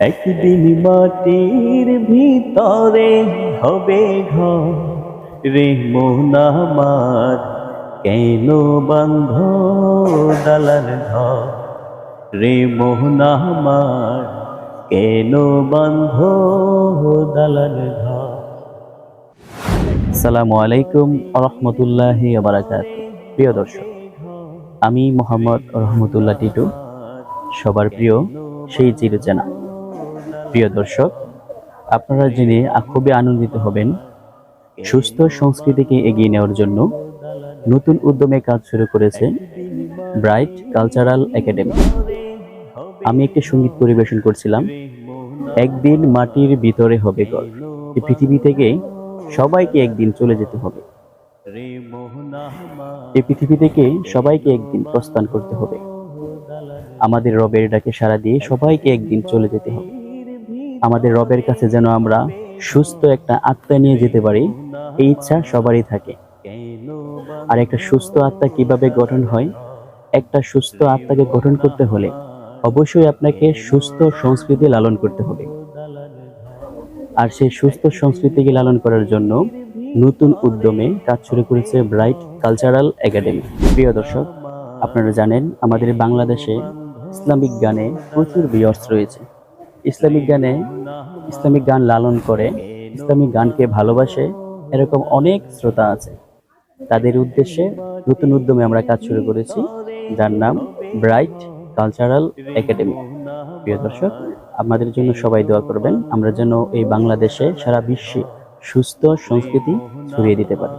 একদিন মাটির ভিতরে হবে ঘর। রে আমার, কেন বন্ধ দালাল ঘর? রে মোহন আমার, কেন বন্ধ দালাল ঘর? সালামু আলাইকুম রহমতুল্লাহি বারাকাত। প্রিয় দর্শক, আমি মোহাম্মদ রহমতুল্লাহ টিটু, সবার প্রিয় সেই চিরচেনা। প্রিয় দর্শক, আপনারা জেনে খুবই আনন্দিত হবেন সুস্থ সংস্কৃতিকে এগিয়ে নেওয়ার জন্য নতুন উদ্যমে কাজ শুরু করেছে ব্রাইট কালচারাল একাডেমি। আমি একটি সংগীত পরিবেশন করছিলাম, একদিন মাটির ভিতরে হবে গল এই পৃথিবী থেকে সবাইকে একদিন চলে যেতে হবে। এই পৃথিবী থেকে সবাইকে একদিন প্রস্থান করতে হবে। আমাদের রবের ডাকে সাড়া দিয়ে সবাইকে একদিন চলে যেতে হবে। আমাদের রবের কাছে যেন আমরা সুস্থ একটা আত্মা নিয়ে যেতে পারি, এই ইচ্ছা সবারই থাকে। আর একটা সুস্থ আত্মা কীভাবে গঠন হয়? একটা সুস্থ আত্মাকে গঠন করতে হলে অবশ্যই আপনাকে সুস্থ সংস্কৃতি লালন করতে হবে। আর সেই সুস্থ সংস্কৃতিকে লালন করার জন্য নতুন উদ্যমে কাজ শুরু করেছে ব্রাইট কালচারাল একাডেমি। প্রিয় দর্শক, আপনারা জানেন, আমাদের বাংলাদেশে ইসলামিক গানে প্রচুর বিয়র্স রয়েছে। ইসলামিক গানে ইসলামিক গান লালন করে, ইসলামিক গানকে ভালোবাসে, এরকম অনেক শ্রোতা আছে। তাদের উদ্দেশ্যে নতুন উদ্যমে আমরা কাজ শুরু করেছি, যার নাম ব্রাইট কালচারাল একাডেমি। প্রিয় দর্শক আমাদের জন্য সবাই দোয়া করবেন, আমরা যেন এই বাংলাদেশে সারা বিশ্বে সুস্থ সংস্কৃতি ছড়িয়ে দিতে পারি।